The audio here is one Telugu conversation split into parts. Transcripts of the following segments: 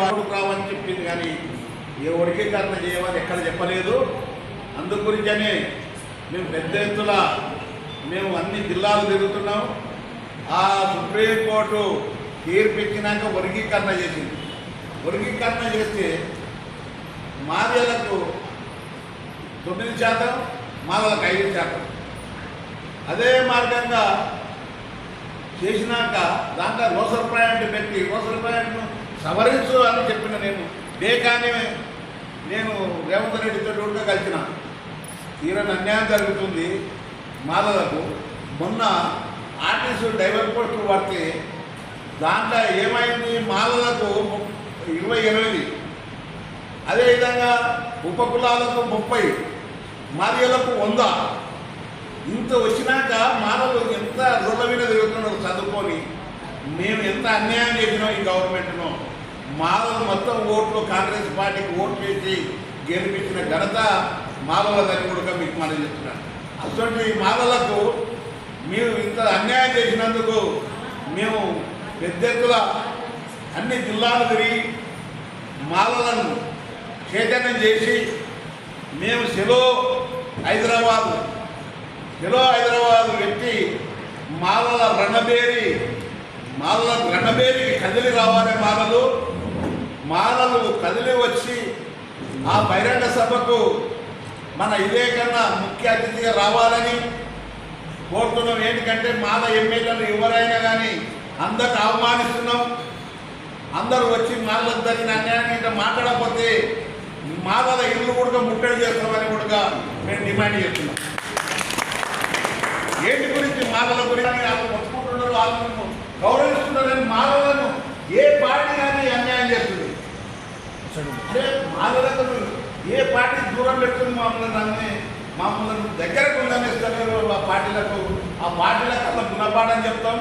వారు రావని చెప్పింది కానీ ఏ వర్గీకరణ చేయమని ఎక్కడ చెప్పలేదు. అందు గురించనే మేము పెద్ద ఎత్తున మేము అన్ని జిల్లాలు తిరుగుతున్నాం. ఆ సుప్రీంకోర్టు తీర్పు ఇచ్చినాక వర్గీకరణ చేసింది. వర్గీకరణ చేస్తే మాదేలకు తొమ్మిది శాతం మాదలకు ఐదు శాతం. అదే మార్గంగా చేసినాక దాంట్లో రోసల్ ప్రయాణం పెట్టి రోసల్ ప్రయాణం సవరించు అని చెప్పిన నేను బేకాని నేను రేవంత్ రెడ్డితో కూడా కలిసిన. తీరని అన్యాయం జరుగుతుంది. మాలలకు మొన్న ఆర్టీసీ డ్రైవర్ పోస్టులు పడితే దాంట్లో ఏమైంది? మాలలకు ఇరవై ఎనిమిది. అదేవిధంగా ఉపకులాలకు ముప్పై మాదిగలకు వంద. ఇంత వచ్చినాక మానవులు ఎంత రుణమైన మీద చదువుకొని మేము ఎంత అన్యాయం చేసినాం ఈ గవర్నమెంట్ను? మాలలు మొత్తం ఓట్లు కాంగ్రెస్ పార్టీకి ఓట్లు వేసి గెలిపించిన ఘనత మాలల కూడా మీకు మనం చెప్తున్నాను. అటువంటి మాలలకు మీరు ఇంత అన్యాయం చేసినందుకు మేము పెద్ద అన్ని జిల్లాలు తిరిగి మాలలను చైతన్యం చేసి మేము సెలో హైదరాబాద్ సెలో హైదరాబాద్ వ్యక్తి మాలల రణబేరి మాలల రణబేరి కదిలి రావాలి మాలలు. మాలలు కదిలి వచ్చి ఆ బహిరంగ సభకు మన ఇదే కన్నా ముఖ్య అతిథిగా రావాలని కోరుతున్నాం. ఏంటంటే మాల ఎమ్మెల్యేలు ఎవరైనా కానీ అందరిని అవమానిస్తున్నాం. అందరూ వచ్చి మాలకు జరిగిన అన్యాయాన్ని ఇట్లా మాట్లాడకపోతే మాలల ఇల్లు కూడా ముట్టడి చేస్తామని కూడా మేము డిమాండ్ చేస్తున్నాం. ఏంటి గురించి మాలల గురించి వాళ్ళు ఒప్పుకుంటున్నారు వాళ్ళను గౌరవిస్తున్నారని మాలలను ఏ పార్టీ కానీ అన్యాయం చేస్తుంది మాలలకు ఏ పార్టీ దూరం పెట్టుకుని మమ్మల్ని అన్ని మమ్మల్ని దగ్గరకు ఉందనిస్తున్నారు ఆ పార్టీలకు. ఆ పార్టీలకు అట్లా గుణపాఠం చెప్తాం.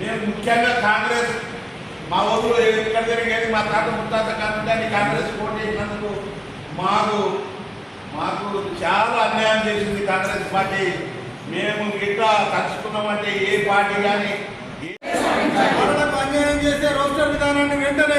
మేము ముఖ్యంగా కాంగ్రెస్ మా ఊళ్ళో ఎక్కడ జరిగేది మా తాత ముత్తాత కానీ కాంగ్రెస్ పోటీ చేసినందుకు మాకు మాకు చాలా అన్యాయం చేసింది కాంగ్రెస్ పార్టీ. మేము ఇట్లా తలుచుకున్నామంటే ఏ పార్టీ కానీ అన్యాయం చేసే రోస్టర్ విధానాన్ని వెంటనే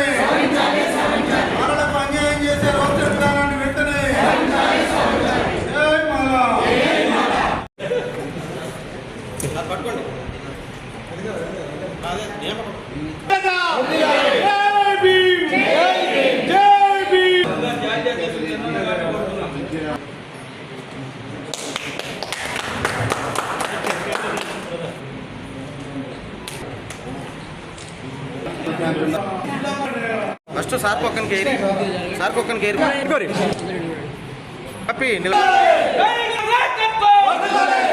ఫస్ట్ సార్ పక్కనకి ఏరి సార్ పక్కనకి ఏరి హ్యాపీ నిల జై నాయకత్వం